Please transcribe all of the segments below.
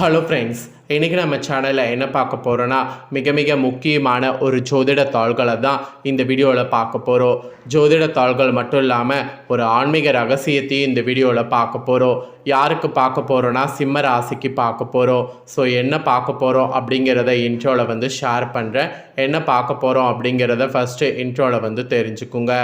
Hello friends இன்றைக்கி நம்ம சேனலில் என்ன பார்க்க போகிறோன்னா மிக மிக முக்கியமான ஒரு ஜோதிட தாள்களை தான் இந்த வீடியோவில் பார்க்க போகிறோம் ஜோதிட தாள்கள் மட்டும் இல்லாமல் ஒரு ஆன்மீக ரகசியத்தையும் இந்த வீடியோவில் பார்க்க போகிறோம் யாருக்கு பார்க்க போகிறோன்னா சிம்ம ராசிக்கு பார்க்க போகிறோம் ஸோ என்ன பார்க்க போகிறோம் அப்படிங்கிறத இன்ட்ரோவில் வந்து ஷேர் பண்ணுறேன் என்ன பார்க்க போகிறோம் அப்படிங்கிறத ஃபஸ்ட்டு இன்ட்ரோவில் வந்து தெரிஞ்சுக்குங்க.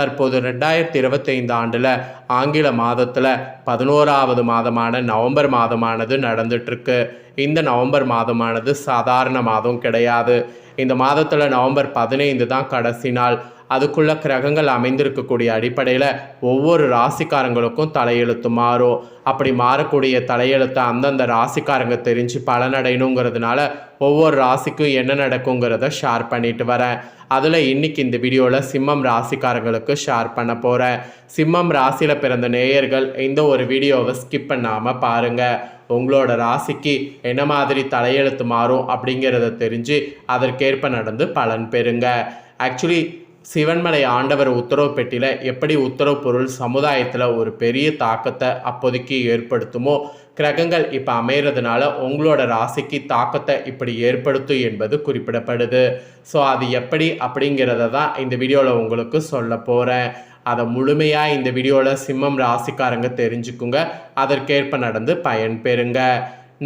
தற்போது ரெண்டாயிரத்தி இருபத்தைந்து ஆண்டில் ஆங்கில மாதத்தில் பதினோராவது மாதமான நவம்பர் மாதமானது நடந்துட்டுருக்கு இந்த நவம்பர் மாதமானது சாதாரண மாதம் கிடையாது. இந்த மாதத்தில் நவம்பர் பதினைந்து தான் கடைசி நாள். அதுக்குள்ள கிரகங்கள் அமைந்திருக்கக்கூடிய அடிப்படையில் ஒவ்வொரு ராசிக்காரங்களுக்கும் தலையெழுத்து மாறும். அப்படி மாறக்கூடிய தலையெழுத்தை அந்தந்த ராசிக்காரங்க தெரிஞ்சு பலனடையணுங்கிறதுனால ஒவ்வொரு ராசிக்கும் என்ன நடக்குங்கிறத ஷேர் பண்ணிட்டு வரேன். அதில் இன்னைக்கு இந்த வீடியோவில் சிம்மம் ராசிக்காரங்களுக்கு ஷேர் பண்ண போகிறேன் சிம்மம் ராசியில் பிறந்த நேயர்கள் இந்த ஒரு வீடியோவை ஸ்கிப் பண்ணாமல் பாருங்கள் உங்களோட ராசிக்கு என்ன மாதிரி தலையெழுத்து மாறும் அப்படிங்கிறத தெரிஞ்சு அதற்கேற்ப நடந்து பலன் பெறுங்க. ஆக்சுவலி சிவன்மலை ஆண்டவர் உத்தரவு பெட்டியில் எப்படி உத்தரவு பொருள் சமுதாயத்தில் ஒரு பெரிய தாக்கத்தை அப்போதைக்கு ஏற்படுத்துமோ கிரகங்கள் இப்போ அமைகிறதுனால உங்களோட ராசிக்கு தாக்கத்தை இப்படி ஏற்படுத்தும் என்பது குறிப்பிடப்படுது. ஸோ அது எப்படி அப்படிங்கிறத தான் இந்த வீடியோவில் உங்களுக்கு சொல்ல போகிறேன் அதை முழுமையாக இந்த வீடியோவில் சிம்மம் ராசிக்காரங்க தெரிஞ்சுக்குங்க. அதற்கேற்ப நடந்து பயன்பெறுங்க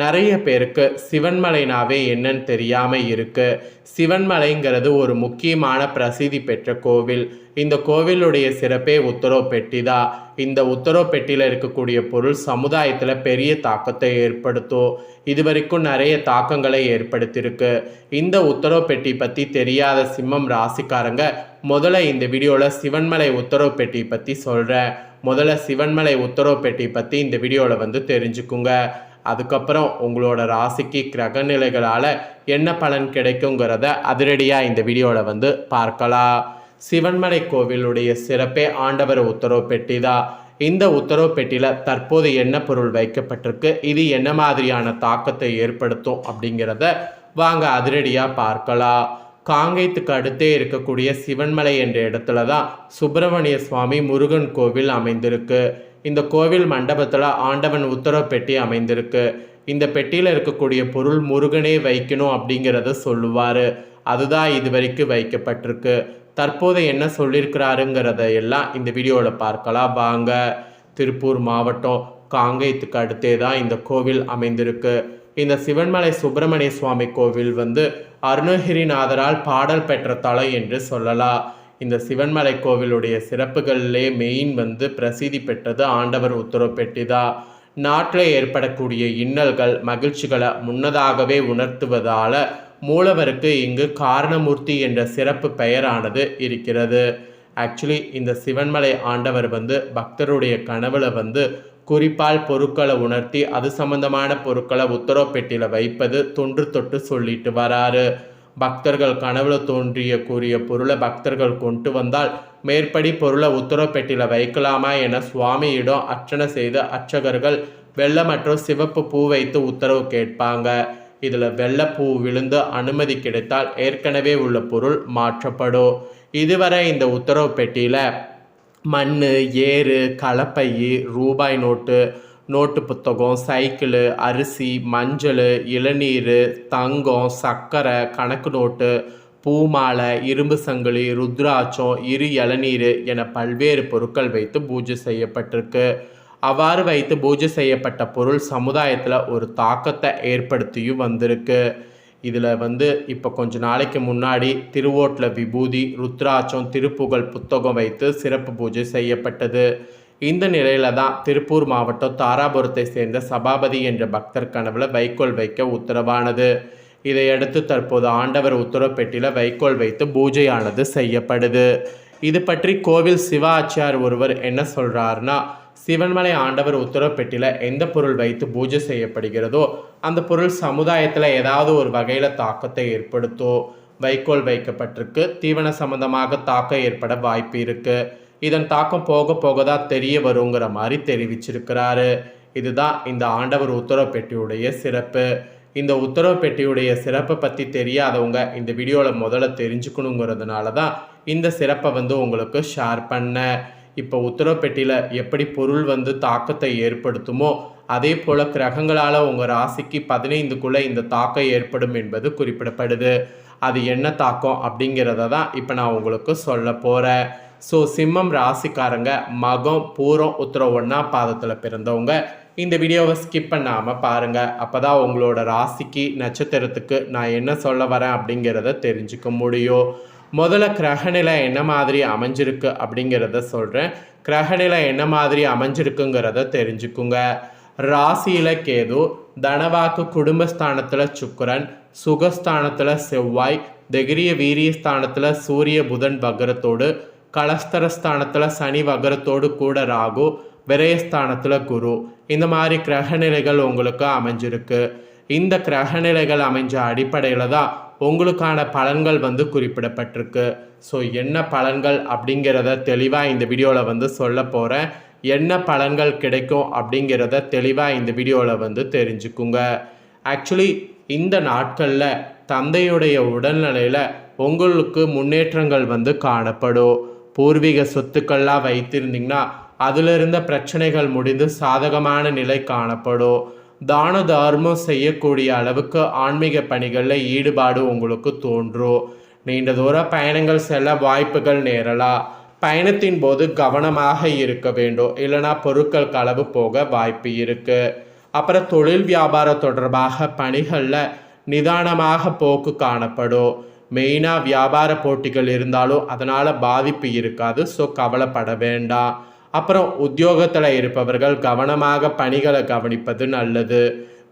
நிறைய பேருக்கு சிவன்மலைனாவே என்னன்னு தெரியாமல் இருக்கு. சிவன்மலைங்கிறது ஒரு முக்கியமான பிரசித்தி பெற்ற கோவில். இந்த கோவிலுடைய சிறப்பே உத்தரவு பெட்டி தான். இந்த உத்தரவு பெட்டியில் இருக்கக்கூடிய பொருள் சமுதாயத்தில் பெரிய தாக்கத்தை ஏற்படுத்தும். இது வரைக்கும் நிறைய தாக்கங்களை ஏற்படுத்தியிருக்கு. இந்த உத்தரவு பெட்டி பற்றி தெரியாத சிம்மம் ராசிக்காரங்க முதல்ல இந்த வீடியோவில் சிவன்மலை உத்தரவு பெட்டி பற்றி சொல்கிறேன் முதல்ல சிவன்மலை உத்தரவு பெட்டி பற்றி இந்த வீடியோவில் வந்து தெரிஞ்சுக்குங்க. அதுக்கப்புறம் உங்களோட ராசிக்கு கிரக நிலைகளால் என்ன பலன் கிடைக்குங்கிறத அதிரடியாக இந்த வீடியோவில் வந்து பார்க்கலாம். சிவன்மலை கோவிலுடைய சிறப்பே ஆண்டவர் உத்தரவு பெட்டி தான். இந்த உத்தரவு பெட்டியில் தற்போது என்ன பொருள் வைக்கப்பட்டிருக்கு இது என்ன மாதிரியான தாக்கத்தை ஏற்படுத்தும் அப்படிங்கிறத வாங்க அதிரடியாக பார்க்கலாம். காங்கேயத்துக்கு அடுத்தே இருக்கக்கூடிய சிவன்மலை என்ற இடத்துல தான் சுப்பிரமணிய சுவாமி முருகன் கோவில் அமைந்திருக்கு. இந்த கோவில் மண்டபத்தில் ஆண்டவன் உத்தரவு பெட்டி அமைந்திருக்கு. இந்த பெட்டியில் இருக்கக்கூடிய பொருள் முருகனே வைக்கணும் அப்படிங்கிறத சொல்லுவார். அதுதான் இது வரைக்கும் வைக்கப்பட்டிருக்கு. தற்போது என்ன சொல்லியிருக்கிறாருங்கிறத எல்லாம் இந்த வீடியோவில் பார்க்கலாம். வாங்க திருப்பூர் மாவட்டம் காங்கேயத்துக்கு அடுத்தே தான் இந்த கோவில் அமைந்திருக்கு. இந்த சிவன்மலை சுப்பிரமணிய சுவாமி கோவில் வந்து அருணகிரிநாதரால் பாடல் பெற்ற தலம் என்று சொல்லலாம். இந்த சிவன்மலை கோவிலுடைய சிறப்புகளிலே மெயின் வந்து பிரசித்தி பெற்றது ஆண்டவர் உத்தரவு பெட்டிதா நாட்டில் ஏற்படக்கூடிய இன்னல்கள் மகிழ்ச்சிகளை முன்னதாகவே உணர்த்துவதால மூலவருக்கு இங்கு காரணமூர்த்தி என்ற சிறப்பு பெயரானது இருக்கிறது. ஆக்சுவலி இந்த சிவன்மலை ஆண்டவர் வந்து பக்தருடைய கனவுல வந்து குறிப்பால் பொருட்களை உணர்த்தி அது சம்பந்தமான பொருட்களை உத்தரவு பெட்டியில் வைப்பது தொன்று தொட்டு சொல்லிட்டு வராரு. பக்தர்கள் கனவுல தோன்றிய கூறிய பொருளை பக்தர்கள் கொண்டு வந்தால் மேற்படி பொருளை உத்தரப்பெட்டியில் வைக்கலாமா என சுவாமியிடம் அர்ச்சனை செய்த அர்ச்சகர்கள் வெள்ளை மற்றும் சிவப்பு பூ வைத்து உத்தரவு கேட்பாங்க. இதில் வெள்ளைப்பூ விழுந்து அனுமதி கிடைத்தால் ஏற்கனவே உள்ள பொருள் மாற்றப்படும். இதுவரை இந்த உத்தரவு பெட்டியில் மண் ஏறு கலப்பை ரூபாய் நோட்டு நோட்டு புத்தகம் சைக்கிளு அரிசி மஞ்சள் இளநீர் தங்கம் சர்க்கரை கணக்கு நோட்டு பூமாலை இரும்பு சங்கிலி ருத்ராட்சம் இரு இளநீர் என பல்வேறு பொருட்கள் வைத்து பூஜை செய்யப்பட்டிருக்கு. அவ்வாறு வைத்து பூஜை செய்யப்பட்ட பொருள் சமுதாயத்தில் ஒரு தாக்கத்தை ஏற்படுத்தியும் வந்திருக்கு. இதில் வந்து இப்போ கொஞ்ச நாளைக்கு முன்னாடி திருவோட்டில் விபூதி ருத்ராட்சம் திருப்புகழ் புத்தகம் வைத்து சிறப்பு பூஜை செய்யப்பட்டது. இந்த நிலையில தான் திருப்பூர் மாவட்டம் தாராபுரத்தை சேர்ந்த சபாபதி என்ற பக்தர் கனவுல வைக்கோல் வைக்க உத்தரவானது. இதையடுத்து தற்போது ஆண்டவர் உத்தரப்பெட்டியில் வைக்கோல் வைத்து பூஜையானது செய்யப்படுது. இது பற்றி கோவில் சிவ ஆச்சியார் ஒருவர் என்ன சொல்கிறாருன்னா சிவன்மலை ஆண்டவர் உத்தரவு பெட்டியில் எந்த பொருள் வைத்து பூஜை செய்யப்படுகிறதோ அந்த பொருள் சமுதாயத்தில் ஏதாவது ஒரு வகையில் தாக்கத்தை ஏற்படுத்தும். வைக்கோல் வைக்கப்பட்டிருக்கு தீவன சம்பந்தமாக தாக்கம் ஏற்பட வாய்ப்பு இருக்குது இதன் தாக்கம் போக போக தான் தெரிய வருங்கிற மாதிரி தெரிவிச்சிருக்கிறாரு. இதுதான் இந்த ஆண்டவர் உத்தரவு பெட்டியுடைய சிறப்பு. இந்த உத்தரவு பெட்டியுடைய சிறப்பை பற்றி தெரியாதவங்க இந்த வீடியோவில் முதல்ல தெரிஞ்சுக்கணுங்கிறதுனால தான் இந்த சிறப்பை வந்து உங்களுக்கு ஷேர் பண்ணேன் இப்போ உத்தரவு பெட்டியில் எப்படி பொருள் வந்து தாக்கத்தை ஏற்படுத்துமோ அதே போல் கிரகங்களால் உங்கள் ராசிக்கு பதினைந்துக்குள்ளே இந்த தாக்கம் ஏற்படும் என்பது குறிப்பிடப்படுது. அது என்ன தாக்கம் அப்படிங்கிறத தான் இப்போ நான் உங்களுக்கு சொல்ல போகிறேன் ஸோ சிம்மம் ராசிக்காரங்க மகம் பூரம் உத்தரம் ஒன்றா பாதத்தில் பிறந்தவங்க இந்த வீடியோவை ஸ்கிப் பண்ணாமல் பாருங்கள் அப்போ தான் உங்களோட ராசிக்கு நட்சத்திரத்துக்கு நான் என்ன சொல்ல வரேன் அப்படிங்கிறத தெரிஞ்சுக்க முடியும். முதல்ல கிரகநிலை என்ன மாதிரி அமைஞ்சிருக்கு அப்படிங்கிறத சொல்கிறேன் கிரகநிலை என்ன மாதிரி அமைஞ்சிருக்குங்கிறத தெரிஞ்சுக்குங்க. ராசியில் கேது தனவாக்கு குடும்பஸ்தானத்தில் சுக்கரன் சுகஸ்தானத்தில் செவ்வாய் திகிரிய வீரியஸ்தானத்தில் சூரிய புதன் வக்ரத்தோடு கலஸ்தரஸ்தானத்தில் சனி வகரத்தோடு கூட ராகு விரயஸ்தானத்தில் குரு. இந்த மாதிரி கிரகநிலைகள் உங்களுக்கு அமைஞ்சிருக்கு. இந்த கிரகநிலைகள் அமைஞ்ச அடிப்படையில் தான் உங்களுக்கான பலன்கள் வந்து குறிப்பிடப்பட்டிருக்கு. ஸோ என்ன பலன்கள் அப்படிங்கிறத தெளிவாக இந்த வீடியோவில் வந்து சொல்ல போகிறேன் என்ன பலன்கள் கிடைக்கும் அப்படிங்கிறத தெளிவாக இந்த வீடியோவில் வந்து தெரிஞ்சுக்குங்க. ஆக்சுவலி இந்த நாட்களில் தந்தையுடைய உடல்நிலையில் உங்களுக்கு முன்னேற்றங்கள் வந்து காணப்படும். பூர்வீக சொத்துக்கள்லாம் வைத்திருந்தீங்கன்னா அதில் இருந்த பிரச்சனைகள் முடிந்து சாதகமான நிலை காணப்படும். தான தர்மம் செய்யக்கூடிய அளவுக்கு ஆன்மீக பணிகளில் ஈடுபாடு உங்களுக்கு தோன்றும். நீண்ட தூர பயணங்கள் செல்ல வாய்ப்புகள் நேரலாம். பயணத்தின் போது கவனமாக இருக்க வேண்டும். இல்லைனா பொருட்கள் களவு போக வாய்ப்பு இருக்குது அப்புறம் தொழில் வியாபாரம் தொடர்பாக பணிகளில் நிதானமாக போக்கு காணப்படும். மெயினாக வியாபார போட்டிகள் இருந்தாலும் அதனால் பாதிப்பு இருக்காது. ஸோ கவலைப்பட வேண்டாம் அப்புறம் உத்தியோகத்தில் இருப்பவர்கள் கவனமாக பணிகளை கவனிப்பது நல்லது.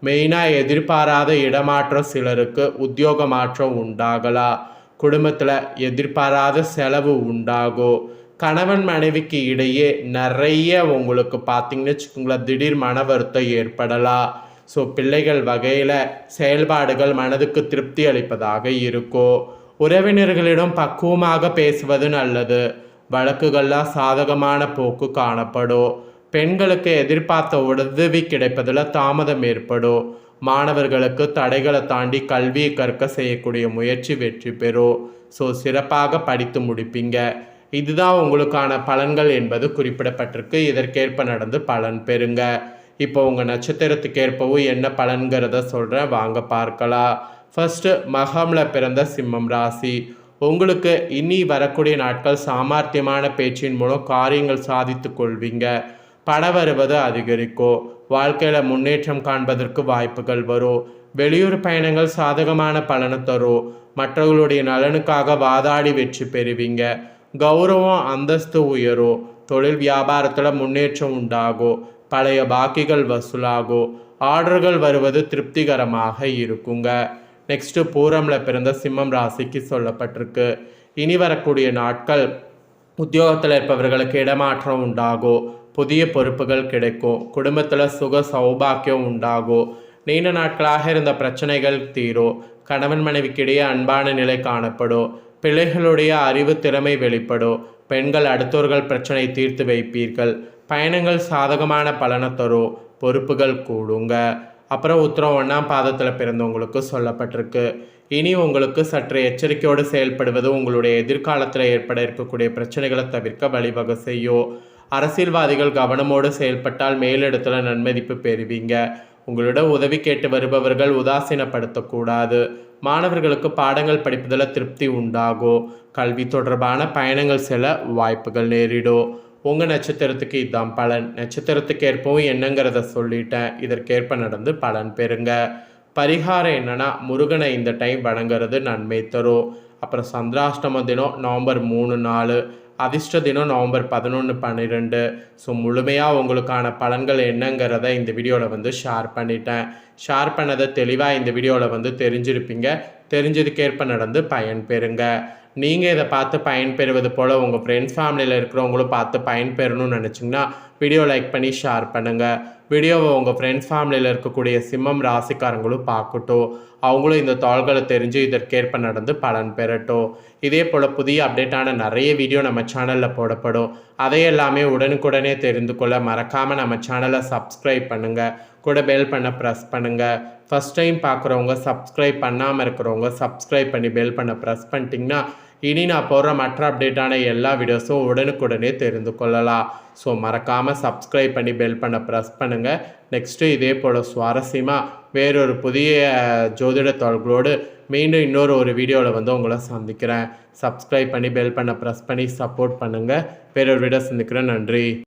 மெயினாக எதிர்பாராத இடமாற்றம் சிலருக்கு உத்தியோக மாற்றம் உண்டாகலாம் குடும்பத்தில் எதிர்பாராத செலவு உண்டாகும் கணவன் மனைவிக்கு இடையே நிறைய உங்களுக்கு பார்த்தீங்கன்னு வச்சுக்கோங்களேன் திடீர் மன வருத்தம் ஏற்படலாம் ஸோ பிள்ளைகள் வகையில் செயல்பாடுகள் மனதுக்கு திருப்தி அளிப்பதாக இருக்கும் உறவினர்களிடம் பக்குவமாக பேசுவது நல்லது. வழக்குகள்லாம் சாதகமான போக்கு காணப்படும் பெண்களுக்கு எதிர்பார்த்த உதவி கிடைப்பதில் தாமதம் ஏற்படும் மாணவர்களுக்கு தடைகளை தாண்டி கல்வியை கற்க செய்யக்கூடிய முயற்சி வெற்றி பெறும் ஸோ சிறப்பாக படித்து முடிப்பீங்க. இதுதான் உங்களுக்கான பலன்கள் என்பது குறிப்பிடப்பட்டிருக்கு. இதற்கேற்ப நடந்து பலன் பெறுங்க. இப்போ உங்கள் நட்சத்திரத்துக்கு ஏற்பவும் என்ன பலன்கிறத சொல்கிறேன் வாங்க பார்க்கலாம். ஃபஸ்ட்டு மகமில் பிறந்த சிம்மம் ராசி. உங்களுக்கு இனி வரக்கூடிய நாட்கள் சாமர்த்தியமான பேச்சின் மூலம் காரியங்கள் சாதித்து கொள்வீங்க. பண வருவது அதிகரிக்கும். வாழ்க்கையில் முன்னேற்றம் காண்பதற்கு வாய்ப்புகள் வரும். வெளியூர் பயணங்கள் சாதகமான பலனை தரும். மற்றவர்களுடைய நலனுக்காக வாதாடி வெற்றி பெறுவீங்க. கௌரவம் அந்தஸ்து உயரும். தொழில் வியாபாரத்தில் முன்னேற்றம் உண்டாகும். பழைய பாக்கிகள் வசூலாகும் ஆர்டர்கள் வருவது திருப்திகரமாக இருக்குங்க. நெக்ஸ்ட்டு பூரமில் பிறந்த சிம்மம் ராசிக்கு சொல்லப்பட்டிருக்கு. இனி வரக்கூடிய நாட்கள் உத்தியோகத்தில் இருப்பவர்களுக்கு இடமாற்றம் உண்டாகும் புதிய பொறுப்புகள் கிடைக்கும் குடும்பத்தில் சுக சௌபாக்கியம் உண்டாகும் நீண்ட நாட்களாக இருந்த பிரச்சனைகள் தீரும் கணவன் மனைவிக்கிடையே அன்பான நிலை காணப்படும் பிள்ளைகளுடைய அறிவு திறமை வெளிப்படும் பெண்கள் அடுத்தவர்கள் பிரச்சனை தீர்த்து வைப்பீர்கள். பயணங்கள் சாதகமான பலனை தரும் பொறுப்புகள் கூடுங்க. அப்புறம் உத்தரம் ஒன்றாம் பாதத்தில் பிறந்தவங்களுக்கு சொல்லப்பட்டிருக்கு. இனி உங்களுக்கு சற்று எச்சரிக்கையோடு செயல்படுவது உங்களுடைய எதிர்காலத்தில் ஏற்பட இருக்கக்கூடிய பிரச்சனைகளை தவிர்க்க வழிவகை செய்யும் அரசியல்வாதிகள் கவனமோடு செயல்பட்டால் மேலிடத்தில் நன்மதிப்பு பெறுவீங்க. உங்களிடம் உதவி கேட்டு வருபவர்கள் உதாசீனப்படுத்தக்கூடாது. மாணவர்களுக்கு பாடங்கள் படிப்பதில் திருப்தி உண்டாகும் கல்வி தொடர்பான பயணங்கள் செல்ல வாய்ப்புகள் நேரிடும் உங்கள் நட்சத்திரத்துக்கு இதுதான் பலன். நட்சத்திரத்துக்கு ஏற்பவும் என்னங்கிறத சொல்லிட்டேன். இதற்கேற்ப நடந்து பலன் பெறுங்க. பரிகாரம் என்னென்னா முருகனை இந்த டைம் வணங்குறது நன்மை தரும். அப்புறம் சந்திராஷ்டம தினம் நவம்பர் மூணு நாலு அதிர்ஷ்ட தினம் நவம்பர் பதினொன்று பன்னிரெண்டு. ஸோ முழுமையாக உங்களுக்கான பலன்கள் என்னங்கிறத இந்த வீடியோவில் வந்து ஷேர் பண்ணிட்டேன். ஷேர் பண்ணதை தெளிவாக இந்த வீடியோவில் வந்து தெரிஞ்சிருப்பீங்க. தெரிஞ்சதுக்கேற்ப நடந்து பயன் பெறுங்க. நீங்கள் இதை பார்த்து பயன்பெறுவது போல் உங்கள் ஃப்ரெண்ட்ஸ் ஃபேமிலியில் இருக்கிறவங்களும் பார்த்து பயன்பெறணும்னு நினச்சிங்கன்னா வீடியோ லைக் பண்ணி ஷேர் பண்ணுங்கள் வீடியோவை உங்கள் ஃப்ரெண்ட்ஸ் ஃபேமிலியில் இருக்கக்கூடிய சிம்மம் ராசிக்காரங்களும் பார்க்கட்டும். அவங்களும் இந்த தாள்களை தெரிஞ்சு இதற்கேற்ப நடந்து பலன் பெறட்டும். இதே போல் புதிய அப்டேட்டான நிறைய வீடியோ நம்ம சேனலில் போடப்படும். அதையெல்லாமே உடனுக்குடனே தெரிந்து கொள்ள மறக்காமல் நம்ம சேனலை சப்ஸ்கிரைப் பண்ணுங்கள் கூட பெல் பண்ண ப்ரெஸ் பண்ணுங்கள் ஃபஸ்ட் டைம் பார்க்குறவங்க சப்ஸ்கிரைப் பண்ணாமல் இருக்கிறவங்க சப்ஸ்கிரைப் பண்ணி பெல் பண்ண ப்ரெஸ் பண்ணிட்டிங்கன்னா இனி நான் போடுற மற்ற அப்டேட்டான எல்லா வீடியோஸும் உடனுக்குடனே தெரிந்து கொள்ளலாம். ஸோ மறக்காமல் சப்ஸ்கிரைப் பண்ணி பெல் பண்ண ப்ரெஸ் பண்ணுங்கள் நெக்ஸ்ட்டு இதே போல் சுவாரஸ்யமாக வேறொரு புதிய ஜோதிட தொழில்களோடு மீண்டும் இன்னொரு ஒரு வீடியோவில் வந்து உங்களை சந்திக்கிறேன். சப்ஸ்கிரைப் பண்ணி பெல் பண்ண ப்ரெஸ் பண்ணி சப்போர்ட் பண்ணுங்கள் வேறொரு வீடியோ சந்திக்கிறேன். நன்றி.